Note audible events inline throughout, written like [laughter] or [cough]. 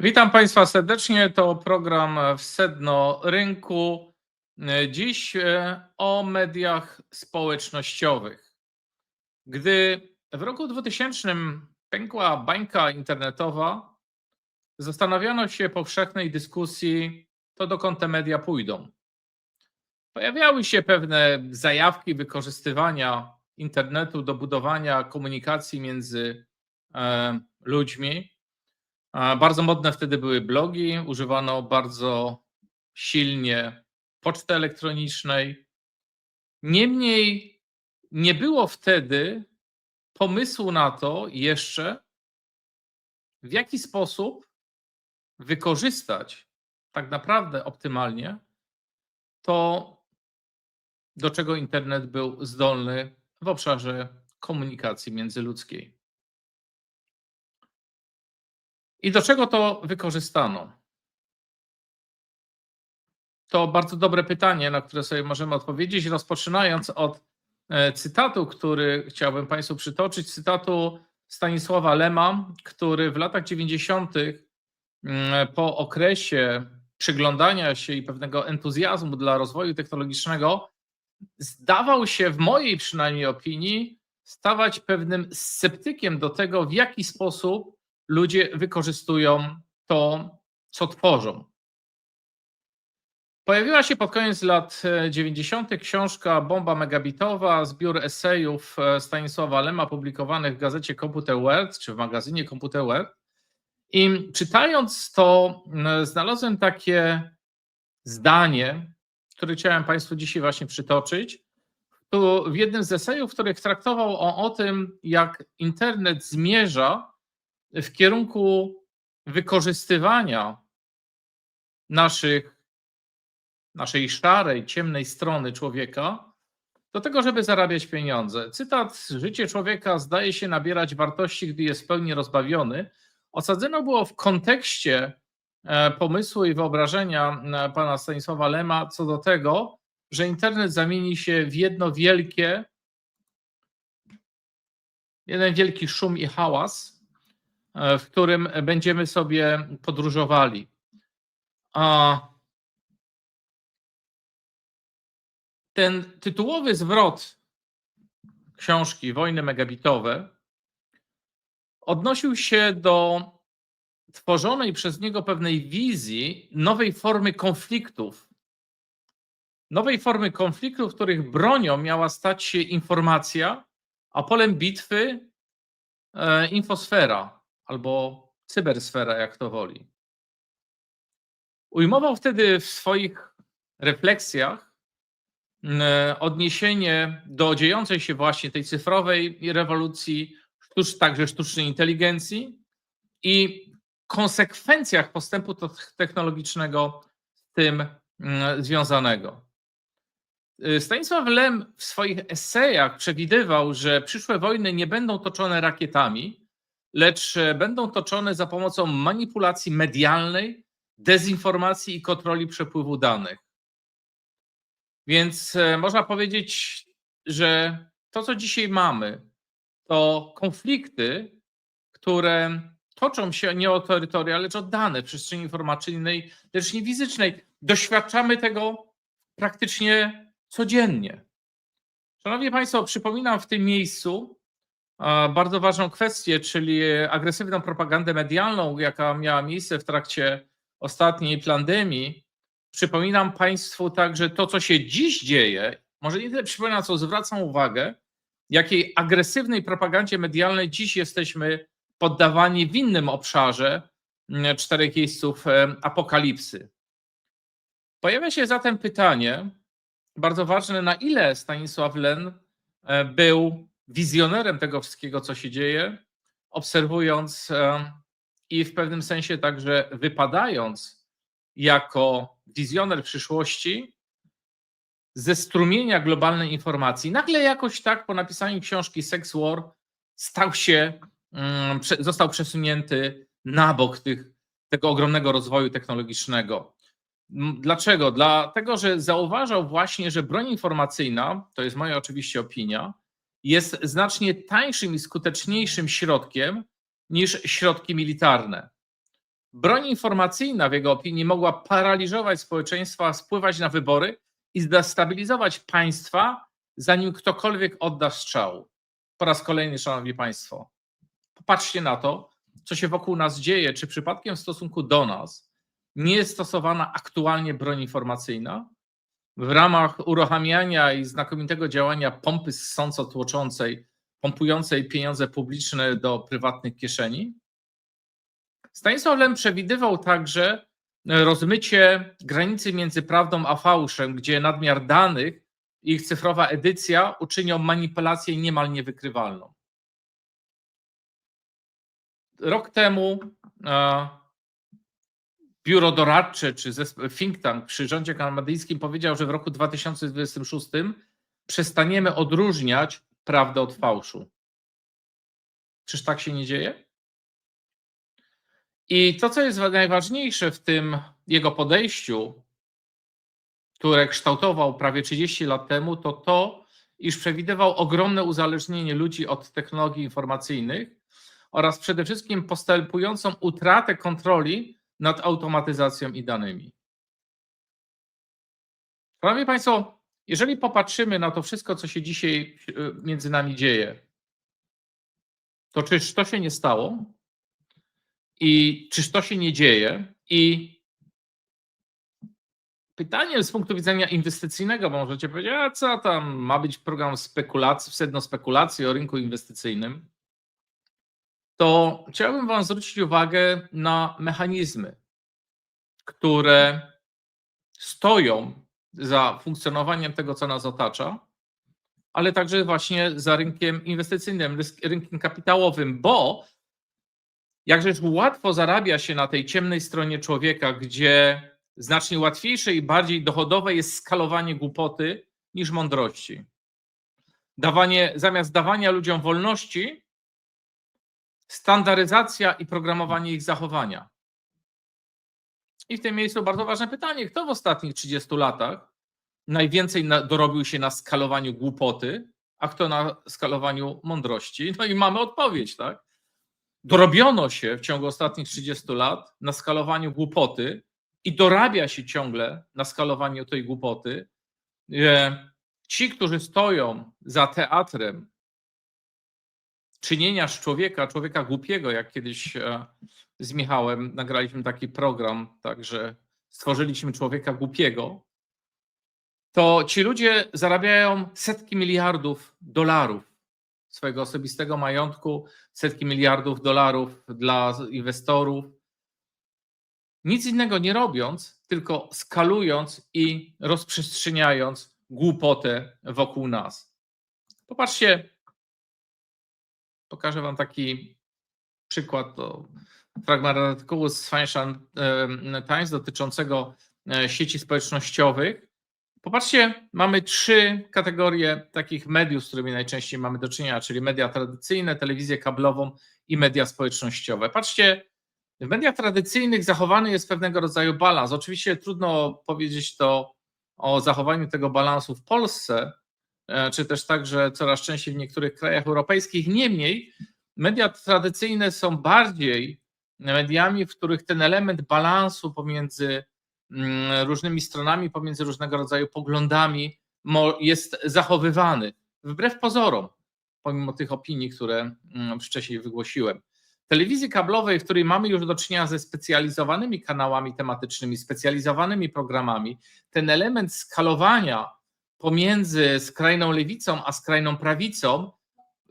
Witam Państwa serdecznie. To program w sedno rynku. Dziś e, o mediach społecznościowych. Gdy w roku 2000 pękła bańka internetowa, zastanawiano się powszechnej dyskusji, to dokąd te media pójdą. Pojawiały się pewne zajawki wykorzystywania internetu do budowania komunikacji między e, ludźmi. Bardzo modne wtedy były blogi, używano bardzo silnie poczty elektronicznej. Niemniej nie było wtedy pomysłu na to jeszcze, w jaki sposób wykorzystać tak naprawdę optymalnie to, do czego internet był zdolny w obszarze komunikacji międzyludzkiej. I do czego to wykorzystano? To bardzo dobre pytanie, na które sobie możemy odpowiedzieć, rozpoczynając od e, cytatu, który chciałbym Państwu przytoczyć, cytatu Stanisława Lema, który w latach 90. mm, po okresie przyglądania się i pewnego entuzjazmu dla rozwoju technologicznego, zdawał się, w mojej przynajmniej opinii, stawać pewnym sceptykiem do tego, w jaki sposób ludzie wykorzystują to, co tworzą. Pojawiła się pod koniec lat e, 90. książka Bomba megabitowa, zbiór esejów e, Stanisława Lema publikowanych w gazecie Computer World, czy w magazynie Computer World. I czytając to, znalazłem takie zdanie, które chciałem Państwu dzisiaj właśnie przytoczyć. Tu w jednym z esejów, w których traktował on o tym, jak internet zmierza w kierunku wykorzystywania naszych, naszej szarej, ciemnej strony człowieka do tego, żeby zarabiać pieniądze. Cytat: Życie człowieka zdaje się nabierać wartości, gdy jest w pełni rozbawiony. Osadzone było w kontekście e, pomysłu i wyobrażenia e, pana Stanisława Lema co do tego, że internet zamieni się w jedno wielkie, jeden wielki szum i hałas, w którym będziemy sobie podróżowali. A ten tytułowy zwrot książki Wojny megabitowe odnosił się do tworzonej przez niego pewnej wizji nowej formy konfliktów. Nowej formy konfliktów, których bronią miała stać się informacja, a polem bitwy e, infosfera albo cybersfera, jak to woli. Ujmował wtedy w swoich refleksjach m, odniesienie do dziejącej się właśnie tej cyfrowej rewolucji, także sztucznej inteligencji i konsekwencjach postępu technologicznego z tym mm, związanego. Y, Stanisław Lem w swoich esejach przewidywał, że przyszłe wojny nie będą toczone rakietami, lecz e, będą toczone za pomocą manipulacji medialnej, dezinformacji i kontroli przepływu danych. Więc e, można powiedzieć, że to, co dzisiaj mamy, to konflikty, które toczą się nie o terytoria, lecz o dane w przestrzeni informacyjnej, lecz nie fizycznej. Doświadczamy tego praktycznie codziennie. Szanowni Państwo, przypominam w tym miejscu bardzo ważną kwestię, czyli agresywną propagandę medialną, jaka miała miejsce w trakcie ostatniej pandemii. Przypominam Państwu także to, co się dziś dzieje. Może nie tyle przypominam, co zwracam uwagę, jakiej agresywnej propagandzie medialnej dziś jesteśmy poddawani w innym obszarze mm, czterech jeźdźców e, apokalipsy. Pojawia się zatem pytanie, bardzo ważne, na ile Stanisław Len e, był wizjonerem tego wszystkiego, co się dzieje, obserwując e, i w pewnym sensie także wypadając jako wizjoner przyszłości ze strumienia globalnej informacji. Nagle jakoś tak po napisaniu książki Sex War stał się, mm, został przesunięty na bok tych, tego ogromnego rozwoju technologicznego. Dlaczego? Dlatego, że zauważał właśnie, że broń informacyjna, to jest moja oczywiście opinia, jest znacznie tańszym i skuteczniejszym środkiem niż środki militarne. broń informacyjna w jego opinii mogła paraliżować społeczeństwa, wpływać na wybory i zdestabilizować państwa, zanim ktokolwiek odda strzał. Po raz kolejny, szanowni państwo, popatrzcie na to, co się wokół nas dzieje, czy przypadkiem w stosunku do nas nie jest stosowana aktualnie broń informacyjna w ramach uruchamiania i znakomitego działania pompy ssąco tłoczącej, pompującej pieniądze publiczne do prywatnych kieszeni. Stanisław Lem przewidywał także rozmycie granicy między prawdą a fałszem, gdzie nadmiar danych i ich cyfrowa edycja uczynią manipulację niemal niewykrywalną. Rok temu e, biuro doradcze czy think tank przy rządzie kanadyjskim powiedział, że w roku 2026 przestaniemy odróżniać prawdę od fałszu. Czyż tak się nie dzieje? I to, co jest najważniejsze w tym jego podejściu, które kształtował prawie 30 lat temu, to to, iż przewidywał ogromne uzależnienie ludzi od technologii informacyjnych oraz przede wszystkim postępującą utratę kontroli nad automatyzacją i danymi. Szanowni Państwo, jeżeli popatrzymy na to wszystko, co się dzisiaj e, między nami dzieje, to czyż to się nie stało? I czyż to się nie dzieje? I pytanie z punktu widzenia inwestycyjnego, bo możecie powiedzieć, a co tam, ma być program spekulacji, sedno spekulacji o rynku inwestycyjnym, to chciałbym Wam zwrócić uwagę na mechanizmy, które stoją za funkcjonowaniem tego, co nas otacza, ale także właśnie za rynkiem inwestycyjnym, rynkiem kapitałowym, bo jakżeż łatwo zarabia się na tej ciemnej stronie człowieka, gdzie znacznie łatwiejsze i bardziej dochodowe jest skalowanie głupoty niż mądrości. Dawanie, zamiast dawania ludziom wolności, standaryzacja i programowanie ich zachowania. I w tym miejscu bardzo ważne pytanie, kto w ostatnich 30 latach najwięcej dorobił się na skalowaniu głupoty, a kto na skalowaniu mądrości? No i mamy odpowiedź, tak? Dorobiono się w ciągu ostatnich 30 lat na skalowaniu głupoty i dorabia się ciągle na skalowaniu tej głupoty. Ci, którzy stoją za teatrem czynienia z człowieka, człowieka głupiego, jak kiedyś e, z Michałem nagraliśmy taki program, także stworzyliśmy człowieka głupiego, to ci ludzie zarabiają setki miliardów dolarów swojego osobistego majątku, setki miliardów dolarów dla inwestorów. Nic innego nie robiąc, tylko skalując i rozprzestrzeniając głupotę wokół nas. Popatrzcie, pokażę Wam taki przykład, to fragment artykułu z Financial Times dotyczącego e, sieci społecznościowych. Popatrzcie, mamy trzy kategorie takich mediów, z którymi najczęściej mamy do czynienia, czyli media tradycyjne, telewizję kablową i media społecznościowe. Patrzcie, w mediach tradycyjnych zachowany jest pewnego rodzaju balans. Oczywiście trudno powiedzieć to o zachowaniu tego balansu w Polsce, czy też także coraz częściej w niektórych krajach europejskich. Niemniej media tradycyjne są bardziej mediami, w których ten element balansu pomiędzy mm, różnymi stronami, pomiędzy różnego rodzaju poglądami jest zachowywany wbrew pozorom, pomimo tych opinii, które mm, wcześniej wygłosiłem. Telewizji kablowej, w której mamy już do czynienia ze specjalizowanymi kanałami tematycznymi, specjalizowanymi programami, ten element skalowania pomiędzy skrajną lewicą a skrajną prawicą,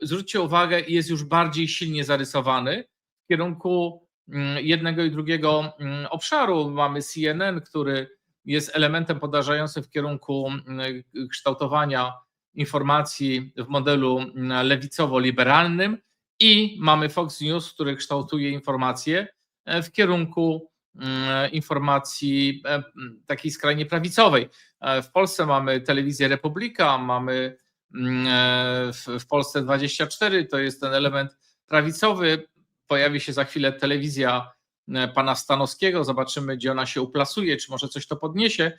zwróćcie uwagę, jest już bardziej silnie zarysowany w kierunku mm, jednego i drugiego mm, obszaru. Mamy CNN, który jest elementem podarzającym w kierunku mm, kształtowania informacji w modelu lewicowo-liberalnym i mamy Fox News, który kształtuje informacje e, w kierunku informacji e, takiej skrajnie prawicowej. E, w Polsce mamy telewizję Republika, mamy mm, e, w Polsce 24, to jest ten element prawicowy. Pojawi się za chwilę telewizja e, pana Stanowskiego, zobaczymy, gdzie ona się uplasuje, czy może coś to podniesie.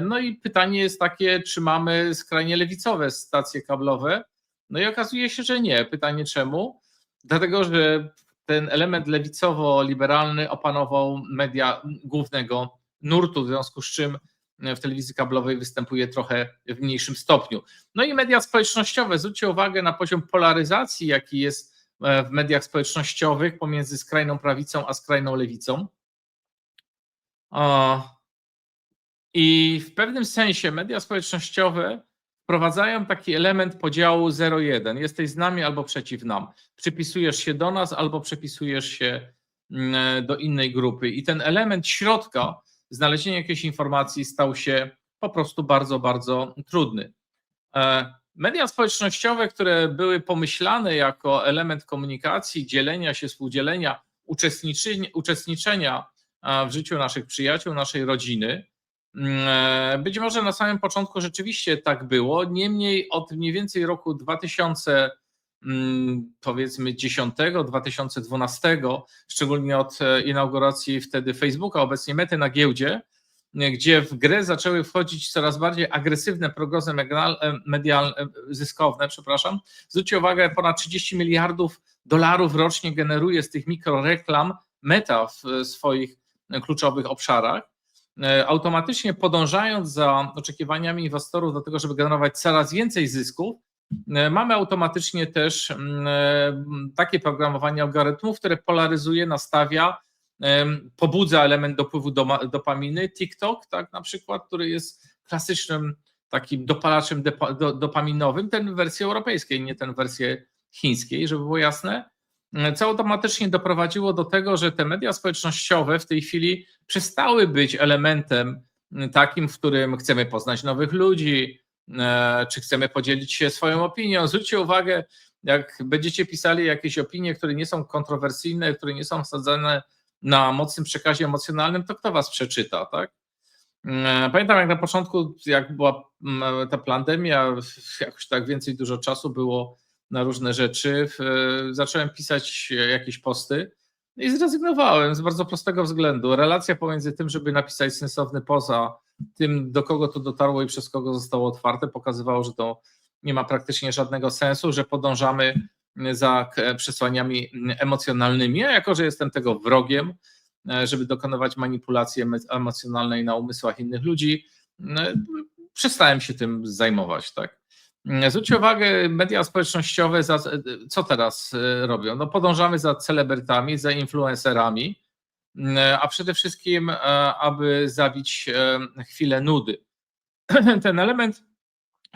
No i pytanie jest takie, czy mamy skrajnie lewicowe stacje kablowe? No i okazuje się, że nie. Pytanie czemu? Dlatego, że ten element lewicowo-liberalny opanował media głównego nurtu, w związku z czym w telewizji kablowej występuje trochę w mniejszym stopniu. No i media społecznościowe. Zwróćcie uwagę na poziom polaryzacji, jaki jest w mediach społecznościowych pomiędzy skrajną prawicą a skrajną lewicą. I w pewnym sensie media społecznościowe wprowadzają taki element podziału 0-1. Jesteś z nami albo przeciw nam. Przypisujesz się do nas albo przypisujesz się mm, do innej grupy. I ten element środka, znalezienie jakiejś informacji stał się po prostu bardzo, bardzo trudny. E, media społecznościowe, które były pomyślane jako element komunikacji, dzielenia się, współdzielenia, uczestniczenia w życiu naszych przyjaciół, naszej rodziny, Mm, e, być może na samym początku rzeczywiście tak było, niemniej od mniej więcej roku 2000 mm, powiedzmy 10, 2012, szczególnie od e, inauguracji wtedy Facebooka, obecnie Mety na giełdzie, e, gdzie w grę zaczęły wchodzić coraz bardziej agresywne prognozy medialne, zyskowne, przepraszam. Zwróćcie uwagę, ponad 30 miliardów dolarów rocznie generuje z tych mikroreklam Meta w swoich kluczowych obszarach. E, automatycznie podążając za oczekiwaniami inwestorów do tego, żeby generować coraz więcej zysków, e, mamy automatycznie też mm, e, takie programowanie algorytmów, które polaryzuje, nastawia, pobudza element dopływu dopaminy. TikTok, tak na przykład, który jest klasycznym takim dopalaczem dopaminowym, ten w wersji europejskiej, nie ten w wersji chińskiej, żeby było jasne co automatycznie doprowadziło do tego, że te media społecznościowe w tej chwili przestały być elementem takim, w którym chcemy poznać nowych ludzi, e, czy chcemy podzielić się swoją opinią. Zwróćcie uwagę, jak będziecie pisali jakieś opinie, które nie są kontrowersyjne, które nie są wsadzane na mocnym przekazie emocjonalnym, to kto was przeczyta, tak? E, pamiętam, jak na początku, jak była ta pandemia, jakoś tak więcej dużo czasu było na różne rzeczy. Zacząłem pisać jakieś posty i zrezygnowałem z bardzo prostego względu. Relacja pomiędzy tym, żeby napisać sensowny poza tym, do kogo to dotarło i przez kogo zostało otwarte, pokazywało, że to nie ma praktycznie żadnego sensu, że podążamy za przesłaniami emocjonalnymi. A jako, że jestem tego wrogiem, żeby dokonywać manipulacji emocjonalnej na umysłach innych ludzi, przestałem się tym zajmować. Tak? Mm, zwróćcie uwagę, media społecznościowe, za, co teraz e, robią? No podążamy za celebrytami, za influencerami, mm, a przede wszystkim, e, aby zabić e, chwilę nudy. [clears throat] Ten element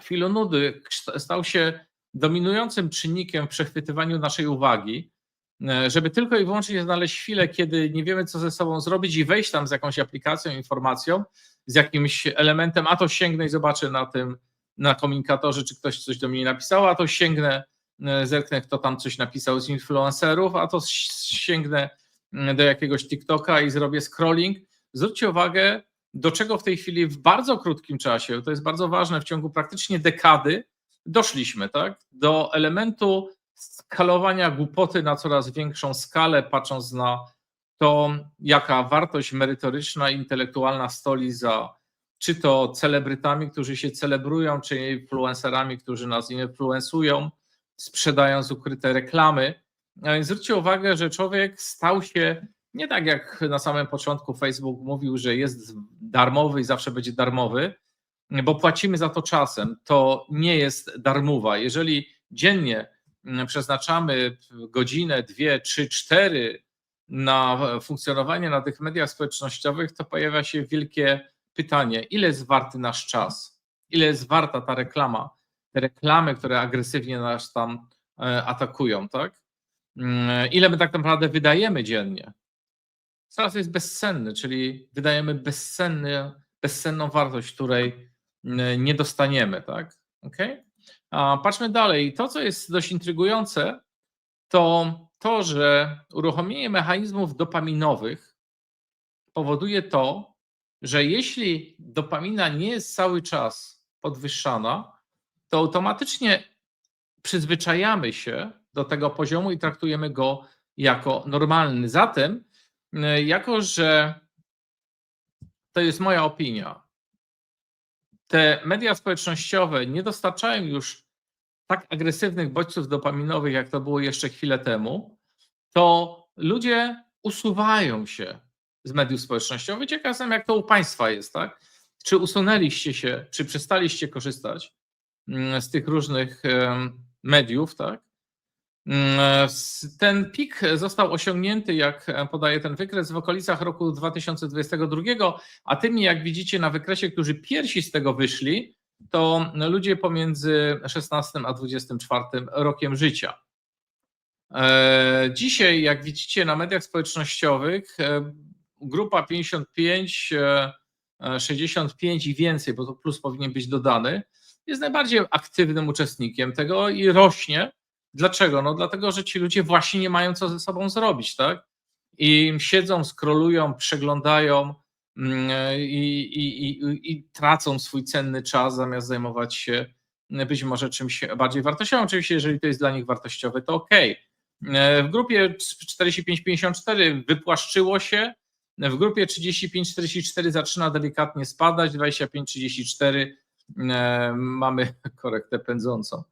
chwilą nudy stał się dominującym czynnikiem w przechwytywaniu naszej uwagi, żeby tylko i wyłącznie znaleźć chwilę, kiedy nie wiemy, co ze sobą zrobić i wejść tam z jakąś aplikacją, informacją, z jakimś elementem, a to sięgnę i zobaczę na tym, na komunikatorze, czy ktoś coś do mnie napisał, a to sięgnę, e, zerknę, kto tam coś napisał z influencerów, a to sięgnę mm, do jakiegoś TikToka i zrobię scrolling. Zwróćcie uwagę, do czego w tej chwili w bardzo krótkim czasie, to jest bardzo ważne, w ciągu praktycznie dekady doszliśmy, tak? Do elementu skalowania głupoty na coraz większą skalę, patrząc na to, jaka wartość merytoryczna, intelektualna stoi za czy to celebrytami, którzy się celebrują, czy influencerami, którzy nas influencują, sprzedając ukryte reklamy. Zwróćcie uwagę, że człowiek stał się nie tak jak na samym początku Facebook mówił, że jest darmowy i zawsze będzie darmowy, bo płacimy za to czasem. To nie jest darmowa. Jeżeli dziennie przeznaczamy godzinę, dwie, trzy, cztery na funkcjonowanie na tych mediach społecznościowych, to pojawia się wielkie pytanie, ile jest warty nasz czas? Ile jest warta ta reklama? Te reklamy, które agresywnie nas tam e, atakują, tak? Mm, ile my tak naprawdę wydajemy dziennie? Coraz jest bezcenny, czyli wydajemy bezcenny, bezcenną wartość, której mm, nie dostaniemy, tak? Okay? A patrzmy dalej. To, co jest dość intrygujące, to to, że uruchomienie mechanizmów dopaminowych powoduje to, że jeśli dopamina nie jest cały czas podwyższana, to automatycznie przyzwyczajamy się do tego poziomu i traktujemy go jako normalny. Zatem, e, jako że to jest moja opinia, te media społecznościowe nie dostarczają już tak agresywnych bodźców dopaminowych, jak to było jeszcze chwilę temu, to ludzie usuwają się z mediów społecznościowych. Ciekaw jestem, jak to u Państwa jest, tak? Czy usunęliście się, czy przestaliście korzystać mm, z tych różnych mediów, tak? Mm, Ten pik został osiągnięty, jak podaje ten wykres, w okolicach roku 2022, a tymi, jak widzicie na wykresie, którzy pierwsi z tego wyszli, to ludzie pomiędzy 16 a 24 rokiem życia. E, Dzisiaj, jak widzicie na mediach społecznościowych, e, grupa 55, e, e, 65 i więcej, bo to plus powinien być dodany, jest najbardziej aktywnym uczestnikiem tego i rośnie. Dlaczego? No dlatego, że ci ludzie właśnie nie mają co ze sobą zrobić, tak? I siedzą, skrolują, przeglądają mm, e, i, i, i, i tracą swój cenny czas, zamiast zajmować się mm, być może czymś bardziej wartościowym. Oczywiście, jeżeli to jest dla nich wartościowe, to ok. W grupie 45-54 wypłaszczyło się, w grupie 35-44 zaczyna delikatnie spadać, 25-34 e, mamy [laughs] korektę pędzącą.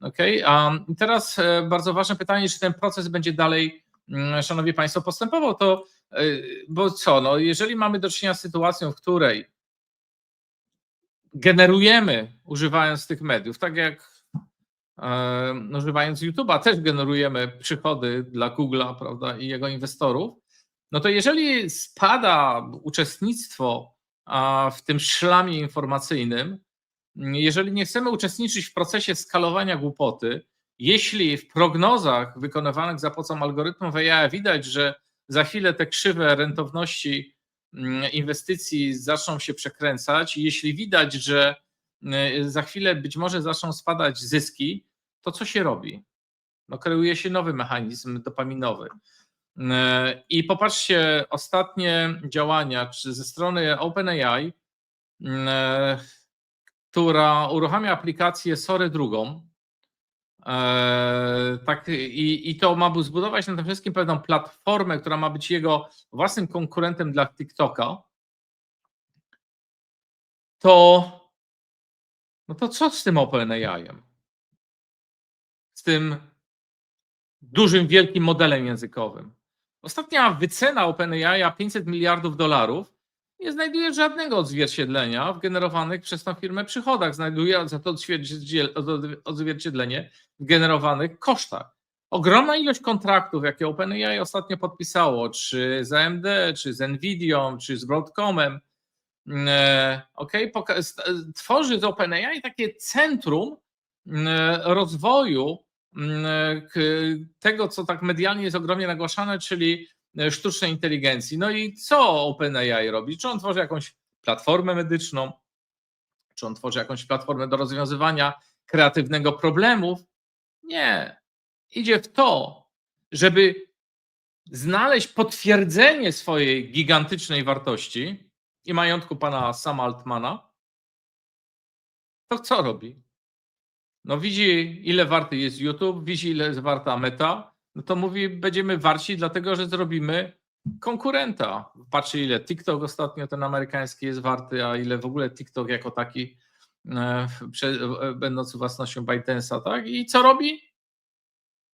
Okay? A teraz e, bardzo ważne pytanie, czy ten proces będzie dalej, mm, Szanowni Państwo, postępował, to e, bo co, no, jeżeli mamy do czynienia z sytuacją, w której generujemy, używając tych mediów, tak jak używając YouTube'a, też generujemy przychody dla Google'a, prawda, i jego inwestorów, no to jeżeli spada uczestnictwo w tym szlamie informacyjnym, jeżeli nie chcemy uczestniczyć w procesie skalowania głupoty, jeśli w prognozach wykonywanych za pomocą algorytmów AI widać, że za chwilę te krzywe rentowności mm, inwestycji zaczną się przekręcać, jeśli widać, że y, za chwilę być może zaczną spadać zyski, to co się robi? No, kreuje się nowy mechanizm dopaminowy. Y, I popatrzcie, ostatnie działania czy ze strony OpenAI, y, która uruchamia aplikację Sorry drugą. e, Tak, i, I to ma zbudować na tym wszystkim pewną platformę, która ma być jego własnym konkurentem dla TikToka. To, no to co z tym OpenAI-em? Z tym dużym, wielkim modelem językowym. Ostatnia wycena OpenAI 500 miliardów dolarów nie znajduje żadnego odzwierciedlenia w generowanych przez tę firmę przychodach. Znajduje za to odzwierciedle- odzwierciedlenie w generowanych kosztach. Ogromna ilość kontraktów, jakie OpenAI ostatnio podpisało, czy z AMD, czy z Nvidią, czy z Broadcomem, e, okay, tworzy z OpenAI takie centrum mm, rozwoju mm, k- tego, co tak medialnie jest ogromnie nagłaszane, czyli e, sztucznej inteligencji. No i co OpenAI robi? Czy on tworzy jakąś platformę medyczną? Czy on tworzy jakąś platformę do rozwiązywania kreatywnego problemów? Nie. Idzie w to, żeby znaleźć potwierdzenie swojej gigantycznej wartości i majątku pana Sama Altmana, to co robi? No widzi, ile warty jest YouTube, widzi, ile jest warta Meta, no to mówi, będziemy warci, dlatego że zrobimy konkurenta. Patrzy, ile TikTok ostatnio ten amerykański jest warty, a ile w ogóle TikTok jako taki, e, e, będąc własnością ByteDance'a, tak? I co robi?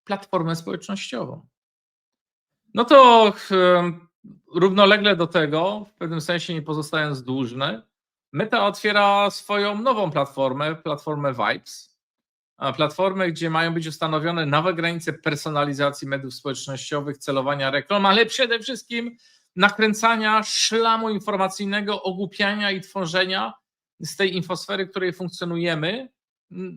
Platformę społecznościową. No to równolegle do tego, w pewnym sensie nie pozostając dłużny, Meta otwiera swoją nową platformę, platformę Vibes, a platformę, gdzie mają być ustanowione nowe granice personalizacji mediów społecznościowych, celowania reklam, ale przede wszystkim nakręcania szlamu informacyjnego, ogłupiania i tworzenia z tej infosfery, w której funkcjonujemy,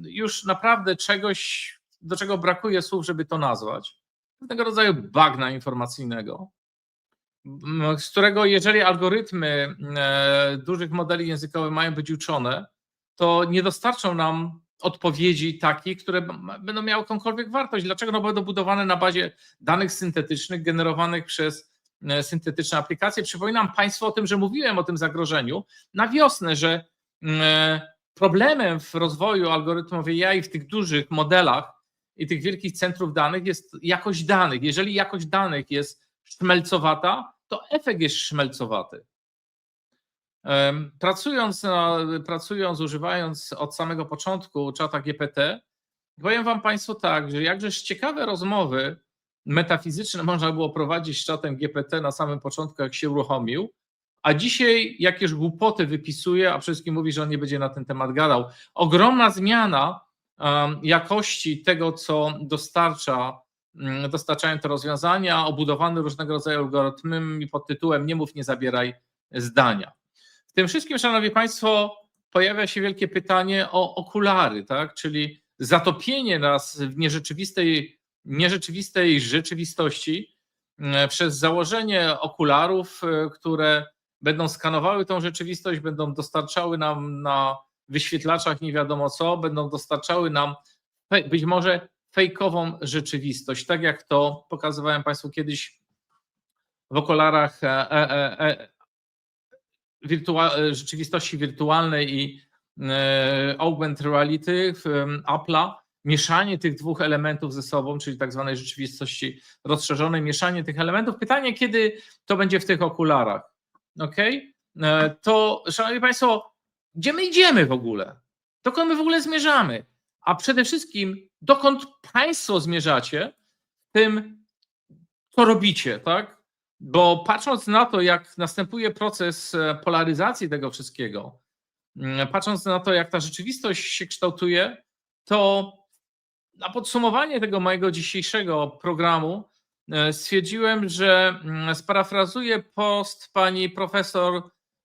już naprawdę czegoś, do czego brakuje słów, żeby to nazwać. Pewnego rodzaju bagna informacyjnego, z którego jeżeli algorytmy e, dużych modeli językowych mają być uczone, to nie dostarczą nam odpowiedzi takich, które będą miały jakąkolwiek wartość. Dlaczego? No będą budowane na bazie danych syntetycznych generowanych przez e, syntetyczne aplikacje. Przypominam Państwu o tym, że mówiłem o tym zagrożeniu na wiosnę, że mm, e, problemem w rozwoju algorytmów AI w tych dużych modelach i tych wielkich centrów danych jest jakość danych. Jeżeli jakość danych jest szmelcowata, to efekt jest szmelcowaty. Pracując, pracując, używając od samego początku czata GPT, powiem Wam Państwu tak, że jakżeż ciekawe rozmowy metafizyczne można było prowadzić z czatem GPT na samym początku, jak się uruchomił, a dzisiaj jakieś głupoty wypisuje, a wszystkim mówi, że on nie będzie na ten temat gadał. Ogromna zmiana jakości tego, co dostarcza, um, dostarczają te rozwiązania, obudowane różnego rodzaju algorytmami pod tytułem nie mów, nie zabieraj zdania. Tym wszystkim, szanowni państwo, pojawia się wielkie pytanie o okulary, tak? czyli zatopienie nas w nierzeczywistej, nierzeczywistej rzeczywistości e, przez założenie okularów, e, które będą skanowały tą rzeczywistość, będą dostarczały nam na wyświetlaczach nie wiadomo co, będą dostarczały nam być może fejkową rzeczywistość, tak jak to pokazywałem Państwu kiedyś w okularach e, wirtua- rzeczywistości wirtualnej i e, augmented reality w Apple'a, mieszanie tych dwóch elementów ze sobą, czyli tak zwanej rzeczywistości rozszerzonej, mieszanie tych elementów. Pytanie, kiedy to będzie w tych okularach? Ok? To, szanowni Państwo, gdzie my idziemy w ogóle? Dokąd my w ogóle zmierzamy? A przede wszystkim, dokąd Państwo zmierzacie, tym, co robicie, tak? Bo patrząc na to, jak następuje proces e, polaryzacji tego wszystkiego, mm, patrząc na to, jak ta rzeczywistość się kształtuje, to na podsumowanie tego mojego dzisiejszego programu e, stwierdziłem, że mm, sparafrazuję post pani profesor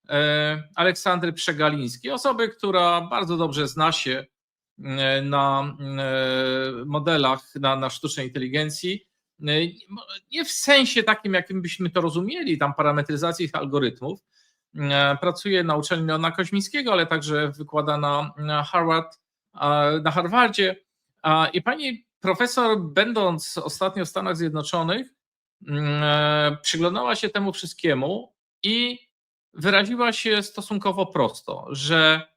e, Aleksandry Przegalińskiej, osoby, która bardzo dobrze zna się na modelach, na, na sztucznej inteligencji nie w sensie takim, jakim byśmy to rozumieli, tam parametryzacji algorytmów. Pracuje na uczelni Leona Koźmińskiego, ale także wykłada na Harvard, na Harvardzie. I pani profesor, będąc ostatnio w Stanach Zjednoczonych, przyglądała się temu wszystkiemu i wyraziła się stosunkowo prosto, że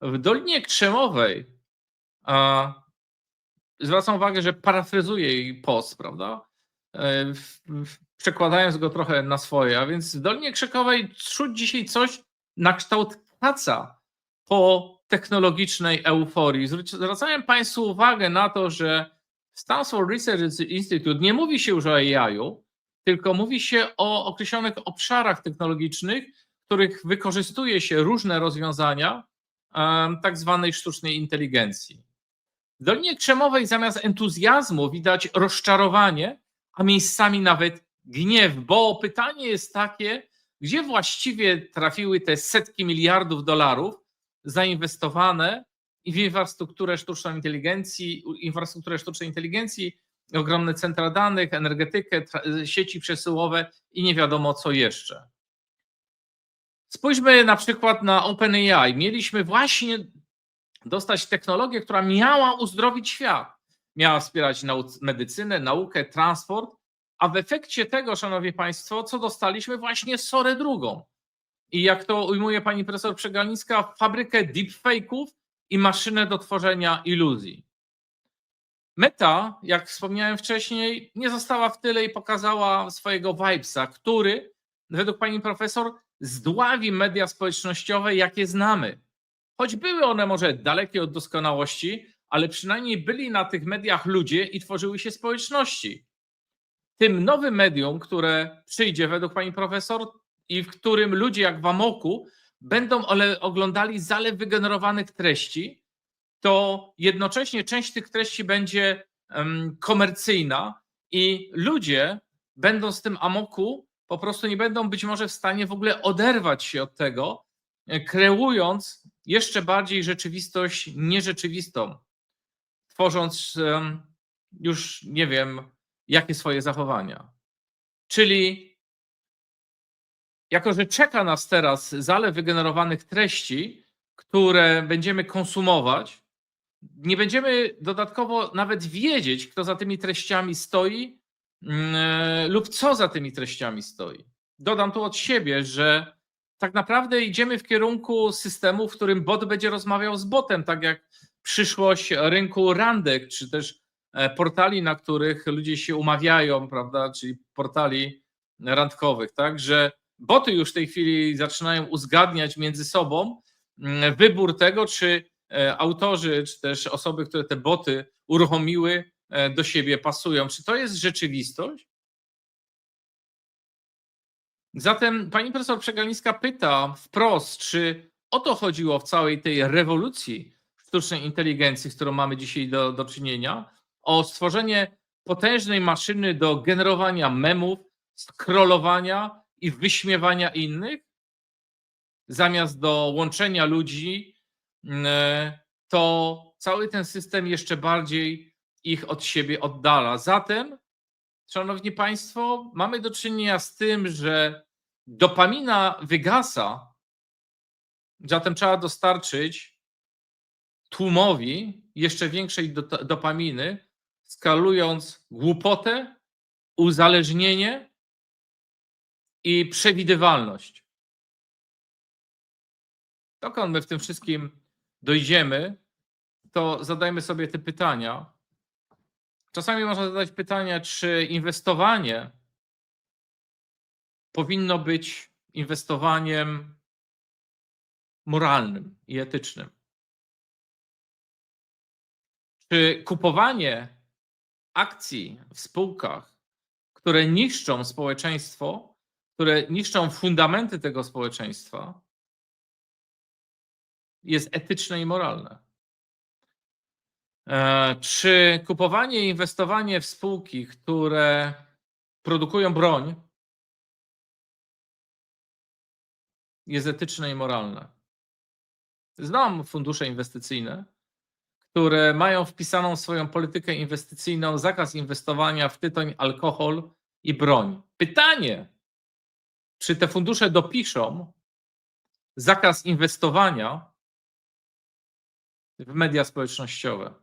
w Dolinie Krzemowej zwracam uwagę, że parafrazuję jej post, prawda? E, przekładając go trochę na swoje. A więc w Dolinie Krzekowej czuć dzisiaj coś na kształt kaca po technologicznej euforii. Zwracałem Państwu uwagę na to, że Stanford Research Institute nie mówi się już o AI-u, tylko mówi się o określonych obszarach technologicznych, w których wykorzystuje się różne rozwiązania tak zwanej sztucznej inteligencji. W Dolinie Krzemowej zamiast entuzjazmu widać rozczarowanie, a miejscami nawet gniew, bo pytanie jest takie, gdzie właściwie trafiły te setki miliardów dolarów zainwestowane w infrastrukturę sztucznej inteligencji, infrastrukturę sztucznej inteligencji, ogromne centra danych, energetykę, sieci przesyłowe i nie wiadomo co jeszcze. Spójrzmy na przykład na OpenAI. Mieliśmy właśnie dostać technologię, która miała uzdrowić świat. Miała wspierać medycynę, naukę, transport, a w efekcie tego, szanowni państwo, co dostaliśmy? Właśnie sorę drugą. I jak to ujmuje pani profesor Przegalińska, fabrykę deepfake'ów i maszynę do tworzenia iluzji. Meta, jak wspomniałem wcześniej, nie została w tyle i pokazała swojego vibesa, który według pani profesor zdławi media społecznościowe, jakie znamy choć były one może dalekie od doskonałości, ale przynajmniej byli na tych mediach ludzie i tworzyły się społeczności. Tym nowym medium, które przyjdzie według pani profesor i w którym ludzie jak w Amoku będą oglądali zalew wygenerowanych treści, to jednocześnie część tych treści będzie komercyjna i ludzie będą z tym Amoku po prostu nie będą być może w stanie w ogóle oderwać się od tego, kreując jeszcze bardziej rzeczywistość nierzeczywistą, tworząc już nie wiem, jakie swoje zachowania. Czyli jako, że czeka nas teraz zalew wygenerowanych treści, które będziemy konsumować, nie będziemy dodatkowo nawet wiedzieć, kto za tymi treściami stoi mm, e, lub co za tymi treściami stoi. Dodam tu od siebie, że tak naprawdę idziemy w kierunku systemu, w którym bot będzie rozmawiał z botem, tak jak przyszłość rynku randek, czy też e, portali, na których ludzie się umawiają, prawda, czyli portali randkowych, tak, że boty już w tej chwili zaczynają uzgadniać między sobą mm, wybór tego, czy e, autorzy, czy też osoby, które te boty uruchomiły, e, do siebie pasują. Czy to jest rzeczywistość? Zatem pani profesor Przegalińska pyta wprost, czy o to chodziło w całej tej rewolucji sztucznej inteligencji, z którą mamy dzisiaj do, do czynienia, o stworzenie potężnej maszyny do generowania memów, scrollowania i wyśmiewania innych, zamiast do łączenia ludzi, mm, to cały ten system jeszcze bardziej ich od siebie oddala. Zatem, szanowni państwo, mamy do czynienia z tym, że dopamina wygasa, zatem trzeba dostarczyć tłumowi jeszcze większej do- dopaminy, skalując głupotę, uzależnienie i przewidywalność. Dokąd my w tym wszystkim dojdziemy, to zadajmy sobie te pytania. Czasami można zadać pytania, czy inwestowanie powinno być inwestowaniem moralnym i etycznym. Czy kupowanie akcji w spółkach, które niszczą społeczeństwo, które niszczą fundamenty tego społeczeństwa, jest etyczne i moralne? E, Czy kupowanie i inwestowanie w spółki, które produkują broń, jest etyczne i moralne? Znam fundusze inwestycyjne, które mają wpisaną swoją politykę inwestycyjną zakaz inwestowania w tytoń, alkohol i broń. Pytanie, czy te fundusze dopiszą zakaz inwestowania w media społecznościowe?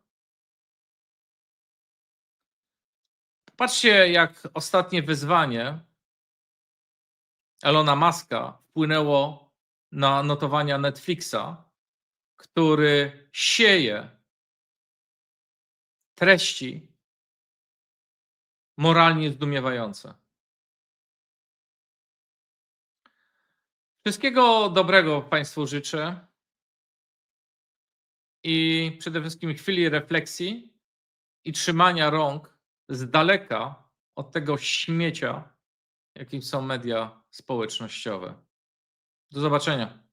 Patrzcie, jak ostatnie wyzwanie Elona Muska wpłynęło na notowania Netflixa, który sieje treści moralnie zdumiewające. Wszystkiego dobrego Państwu życzę i przede wszystkim chwili refleksji i trzymania rąk z daleka od tego śmiecia, jakim są media społecznościowe. Do zobaczenia.